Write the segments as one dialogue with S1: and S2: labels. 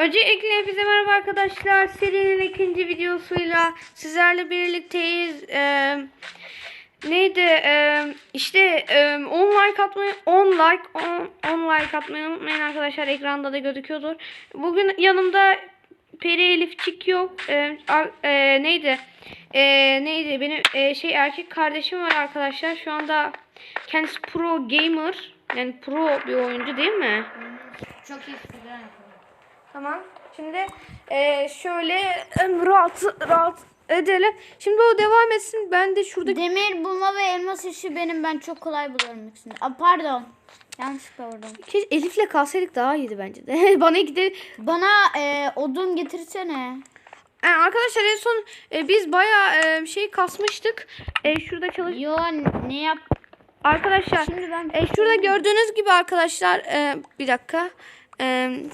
S1: Öncelikle hepinize merhaba arkadaşlar. Serinin ikinci videosuyla sizlerle birlikteyiz. Ee, neydi? Ee, işte e, 10 like atmayı 10 like 10, 10 like atmayı unutmayın arkadaşlar. Ekranda da gözüküyordur. Bugün yanımda Peri Elifçik yok. Ee, e, neydi? Ee, neydi? Benim e, şey erkek kardeşim var arkadaşlar. Şu anda kendisi pro gamer. Yani pro bir oyuncu değil mi?
S2: Çok iyi.
S1: Tamam. Şimdi eee, şöyle em, rahat rahat edelim. Şimdi o devam etsin. Ben de şurada
S2: Demir bulma ve elmas işi benim ben çok kolay buluyorum ikisini. Aa, pardon. Yanlışlıkla vurdum.
S1: Keşke Elif'le kalsaydık daha iyiydi bence de. Bana gide.
S2: Bana e, odun getirsene.
S1: Yani arkadaşlar en son e, biz bayağı e, şey kasmıştık. E, şurada çalış.
S2: Yo ne yap?
S1: Arkadaşlar
S2: Şimdi ben-
S1: e, şurada gördüğünüz gibi arkadaşlar e, bir dakika.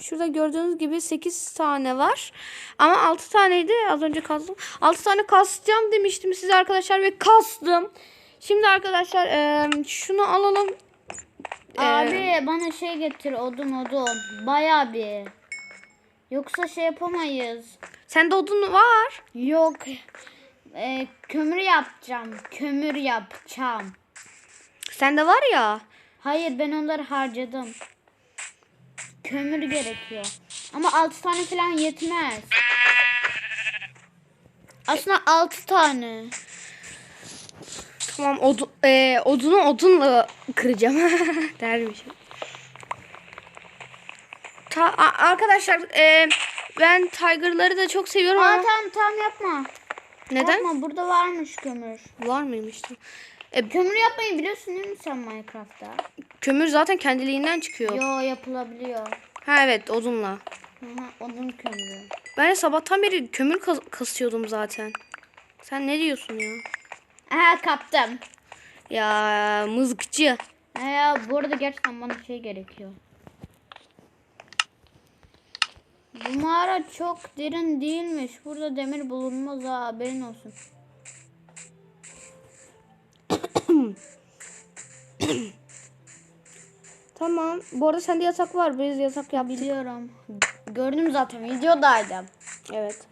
S1: Şurada gördüğünüz gibi 8 tane var. Ama 6 taneydi. Az önce kazdım. 6 tane kasacağım demiştim size arkadaşlar ve kastım. Şimdi arkadaşlar e, şunu alalım.
S2: Abi bana şey getir odun odun. Baya bir. Yoksa şey yapamayız.
S1: Sende odun var.
S2: Yok. E, kömür yapacağım. Kömür yapacağım.
S1: Sende var ya.
S2: Hayır ben onları harcadım. Kömür gerekiyor. Ama 6 tane falan yetmez. Aslında 6 tane.
S1: Tamam odun, e, odunu odunla kıracağım. Dermişim. Ta, arkadaşlar e, ben Tiger'ları da çok seviyorum
S2: Aa
S1: ama
S2: tamam tamam yapma.
S1: neden?
S2: Yapma burada varmış kömür.
S1: Var mıymış? da? E,
S2: Kömür yapmayı biliyorsun değil mi sen Minecraft'ta?
S1: kömür zaten kendiliğinden çıkıyor.
S2: Yo yapılabiliyor.
S1: Ha evet odunla.
S2: Hı hı, odun kömürü.
S1: Ben de sabahtan beri kömür kas- kasıyordum zaten. Sen ne diyorsun ya?
S2: Aha kaptım.
S1: Ya mızıkçı.
S2: Ha, ya, bu arada gerçekten bana şey gerekiyor. Bu mağara çok derin değilmiş. Burada demir bulunmaz ha haberin olsun.
S1: Tamam. Bu arada sende yatak var. Biz yatak yaptık.
S2: Biliyorum. Gördüm zaten videodaydım.
S1: Evet.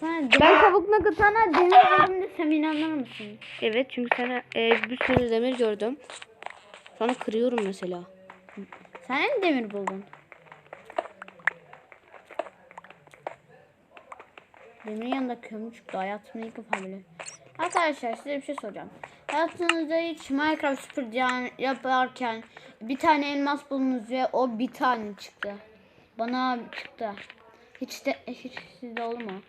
S2: Sen
S1: Ben kabuk nugget
S2: sana demir bölümünde sen inanır mısın?
S1: Evet çünkü sana e, bir sürü demir gördüm. Sonra kırıyorum mesela.
S2: Sen mi demir buldun? Demir yanında kömür çıktı. Hayatımda ilk defa bile. Arkadaşlar size bir şey soracağım. Hayatınızda hiç Minecraft Super yaparken bir tane elmas buldunuz ve o bir tane çıktı. Bana çıktı. Hiç de hiç sizde oldu mu?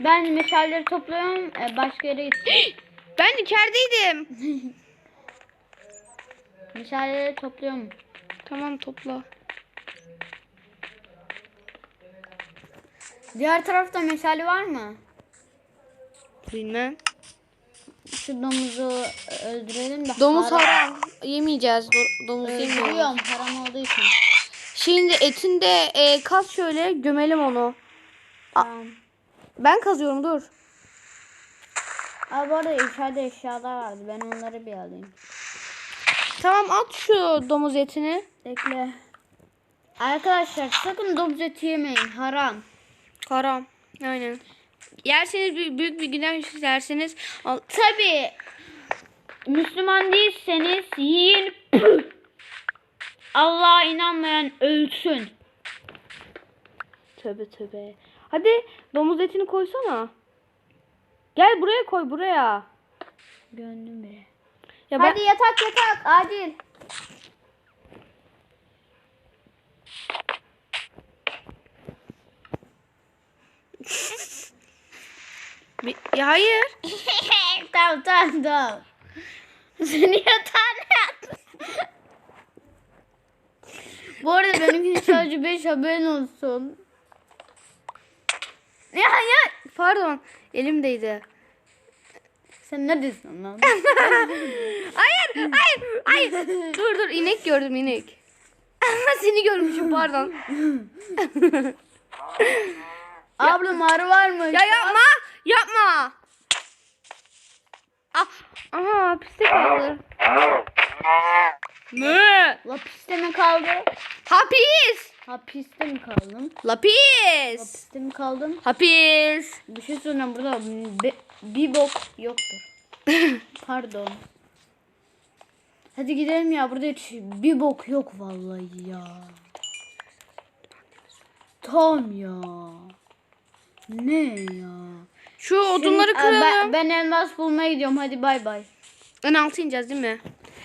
S2: Ben meşaleleri topluyorum. e, Başka yere gittim.
S1: Ben içerideydim.
S2: meşaleleri topluyorum.
S1: tamam topla.
S2: Diğer tarafta meşale var mı?
S1: Bilmem.
S2: Şu domuzu öldürelim de.
S1: Domuz haram. Yemeyeceğiz. Do- domuz yemiyoruz.
S2: Haram olduğu için.
S1: Şimdi etinde e, kaz şöyle gömelim onu.
S2: Tamam.
S1: Ben kazıyorum dur.
S2: Aa, bu arada içeride eşyalar vardı. Ben onları bir alayım.
S1: Tamam at şu domuz etini.
S2: Bekle. Arkadaşlar sakın domuz eti yemeyin. Haram.
S1: Haram. Aynen. Yerseniz büyük, bir günah yerseniz al-
S2: Tabi Müslüman değilseniz yiyin. Allah'a inanmayan ölsün.
S1: Tövbe tövbe. Hadi domuz etini koysana. Gel buraya koy buraya.
S2: Gönlüm bile.
S1: Ya
S2: Hadi yatak yatak acil.
S1: Bir- ya hayır.
S2: tamam tamam tamam. Seni yatağına yat. Bu arada benimkinin şarjı 5 haberin olsun.
S1: Ya ya pardon elimdeydi.
S2: Sen neredesin lan?
S1: Hayır hayır hayır. dur dur inek gördüm inek. Seni görmüşüm pardon.
S2: Ablam arı var mı?
S1: Ya yapma yapma. Ah, aha piste kaldı. Ne?
S2: Lapiste mi kaldı?
S1: Hapis.
S2: Hapiste mi kaldım?
S1: Lapis.
S2: Hapiste mi kaldım?
S1: Hapis.
S2: Bir şey söyleyeyim burada be- bir bok yoktur. Pardon. Hadi gidelim ya burada hiç bir bok yok vallahi ya. Tam ya. Ne ya?
S1: Şu odunları
S2: Şimdi,
S1: kıralım.
S2: Ben, ben elmas bulmaya gidiyorum hadi bay bay.
S1: En altı ineceğiz değil mi?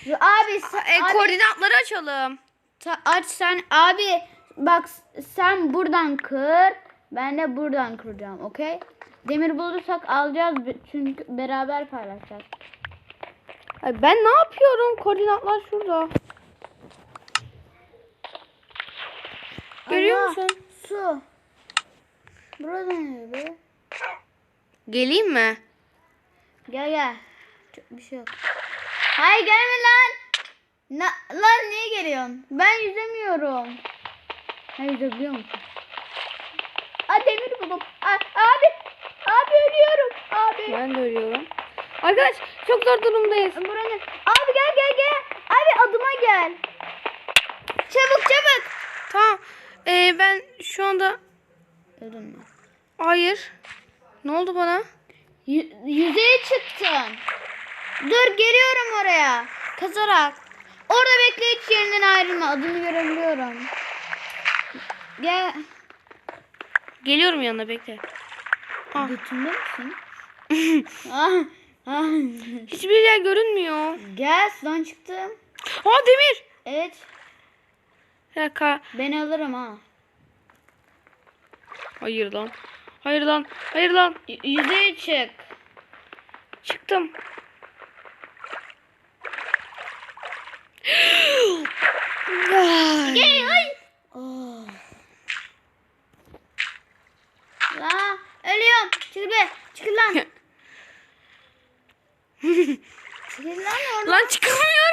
S2: Abi, sen,
S1: E,
S2: abi
S1: koordinatları açalım.
S2: ta- aç sen abi bak sen buradan kır ben de buradan kıracağım okey? Demir bulursak alacağız çünkü beraber paylaşacağız.
S1: Ay ben ne yapıyorum? Koordinatlar şurada. Görüyor
S2: Ana,
S1: musun?
S2: Su. Burada ne be?
S1: Geleyim mi?
S2: Gel gel. Çok bir şey yok. Hayır gelme lan. Na, lan niye geliyorsun? Ben yüzemiyorum. Ben yüzebiliyor musun? Aa demir buldum. Aa, abi. Abi ölüyorum. Abi.
S1: Ben de ölüyorum. Arkadaş çok zor durumdayız.
S2: Buranın. Abi gel gel gel. Abi adıma gel. Çabuk çabuk.
S1: Tamam. Ee, ben şu anda...
S2: Öldün mü?
S1: Hayır. Ne oldu bana?
S2: Yü- yüzeye çıktın. Dur geliyorum oraya. Kazarak. Orada bekle hiç yerinden ayrılma. Adını görebiliyorum. Gel.
S1: Geliyorum yanına bekle. Ah.
S2: Götünde misin? ah, ah.
S1: Hiçbir yer görünmüyor.
S2: Gel sudan çıktım.
S1: Aa demir.
S2: Evet.
S1: Dakika.
S2: Ben alırım ha.
S1: Hayır lan. Hayır lan. Hayır lan.
S2: Y- yüzeye çık.
S1: Çıktım. Vay.
S2: Gel ay. Oh. La ölüyorum. Çıkıl be. Çıkıl lan. Çıkıl lan oradan.
S1: Lan çıkamıyorum.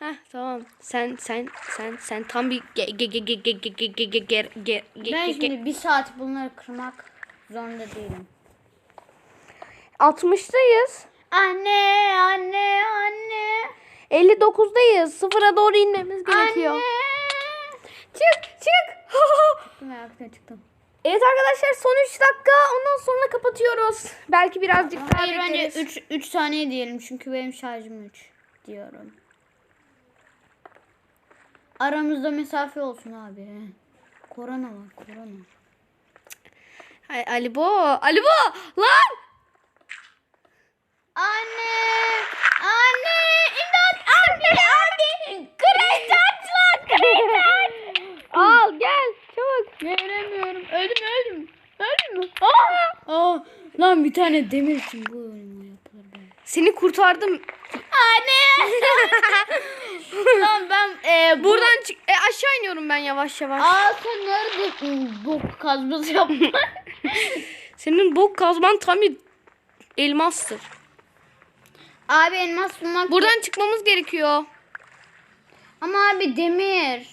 S1: Heh tamam. Sen sen sen sen tam bir ge ge ge ge ge ge ge ge ge ge ge ge
S2: Ben şimdi bir saat bunları kırmak zorunda değilim.
S1: 60'dayız.
S2: Anne, anne, anne.
S1: 59'dayız. Sıfıra doğru inmemiz gerekiyor.
S2: Anne.
S1: Çık çık.
S2: Çıktım ayakta çıktım.
S1: evet arkadaşlar son 3 dakika ondan sonra kapatıyoruz. Belki birazcık daha
S2: Hayır bence
S1: bekleriz.
S2: 3 3 saniye diyelim çünkü benim şarjım 3 diyorum. Aramızda mesafe olsun abi. Korona var, korona.
S1: Ay, Ali Bo. Ali Bo. Lan.
S2: Anne! Anne! İmdat! Anne! Anne! Kredi aç lan! Aç!
S1: Al gel. Çabuk.
S2: Veremiyorum. Öldüm öldüm. Öldüm mü? Aa! Aa! Lan bir tane demir için bu oyunu yapılır.
S1: Seni kurtardım.
S2: Anne! lan ben e, bu...
S1: Buradan çık. E, aşağı iniyorum ben yavaş yavaş.
S2: Aa sen nerede bok kazması yaptın?
S1: Senin bok kazman tam bir elmastır.
S2: abi elmas bulmak...
S1: Buradan çıkmamız gerekiyor.
S2: Ama abi demir.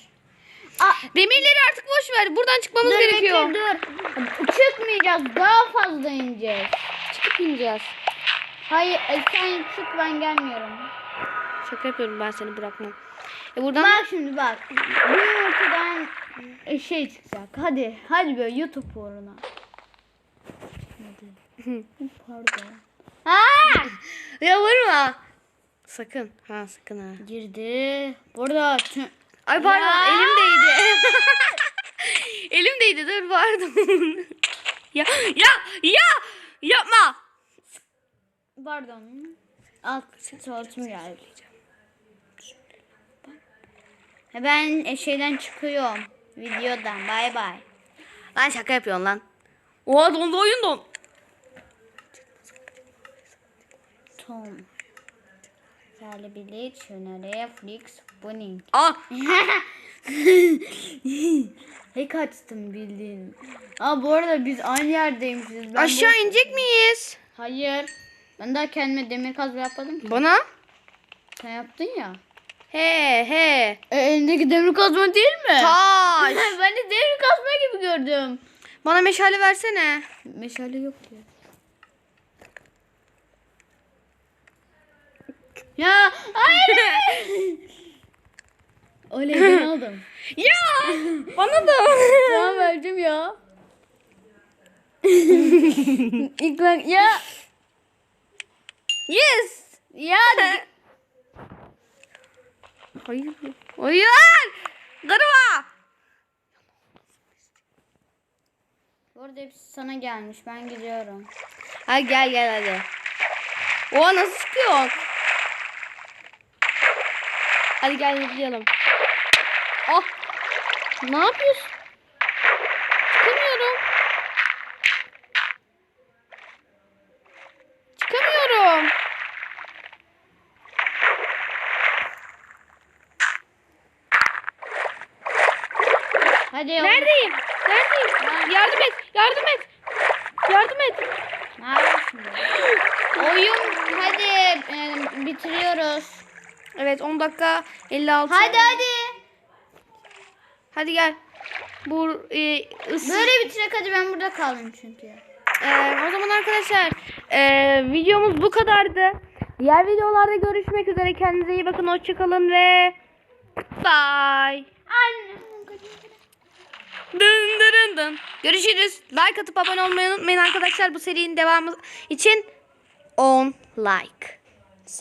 S2: Aa,
S1: Demirleri artık boş ver. Buradan çıkmamız
S2: dur
S1: gerekiyor.
S2: bekle dur. Çıkmayacağız. Daha fazla ineceğiz.
S1: Çıkıp ineceğiz.
S2: Hayır e, sen çık ben gelmiyorum.
S1: Şaka yapıyorum ben seni bırakmam. E buradan
S2: Bak şimdi bak. Bir ortadan e, şey çıkacak. Hadi. Hadi böyle YouTube uğruna. Hadi. Pardon. Ha!
S1: ya vurma. Sakın. Ha sakın ha.
S2: Girdi. Burada
S1: Ay pardon
S2: Ya.
S1: elim değdi. elim değdi dur pardon. ya ya ya yapma.
S2: Pardon. Alt tuvaletime geldi. Ben e, şeyden çıkıyorum. Videodan. Bay bay.
S1: Lan şaka yapıyorsun lan. Oha dondu oyun don.
S2: Tom. Billy, Çönere, Flix, Bunny.
S1: Aa
S2: Hack açtım bildiğin. Aa bu arada biz aynı yerdeymişiz. Ben
S1: aşağı
S2: bu-
S1: inecek miyiz?
S2: Hayır. Ben daha kendime demir kazma yapmadım ki.
S1: Bana?
S2: Sen yaptın ya.
S1: He he.
S2: E, elindeki demir kazma değil mi?
S1: Taş.
S2: ben de demir kazma gibi gördüm.
S1: Bana meşale versene.
S2: Meşale yok ki. Ya hayır. Oley ben aldım.
S1: Ya bana da.
S2: tamam verdim ya. İlk ben ya
S1: yes.
S2: ya
S1: Hayır. Hayır. Kırma.
S2: Bu arada hepsi sana gelmiş. Ben gidiyorum.
S1: Hadi gel gel hadi. Oha nasıl çıkıyor? Hadi gel yürüyelim. Ah. Ne yapıyorsun? Çıkamıyorum. Çıkamıyorum.
S2: Hadi ya.
S1: Neredeyim? Neredeyim? Yardım et. Yardım et. Yardım et.
S2: Neredesin? Oyun hadi e, bitiriyoruz.
S1: Evet 10 dakika 56.
S2: Hadi hadi.
S1: Hadi gel. Bu e, ısı-
S2: Böyle bitirek hadi ben burada kaldım çünkü.
S1: Ee, o zaman arkadaşlar e, videomuz bu kadardı. Diğer videolarda görüşmek üzere. Kendinize iyi bakın. Hoşçakalın ve bye.
S2: Anne.
S1: Dın dın dın. Görüşürüz. Like atıp abone olmayı unutmayın arkadaşlar. Bu serinin devamı için 10 like.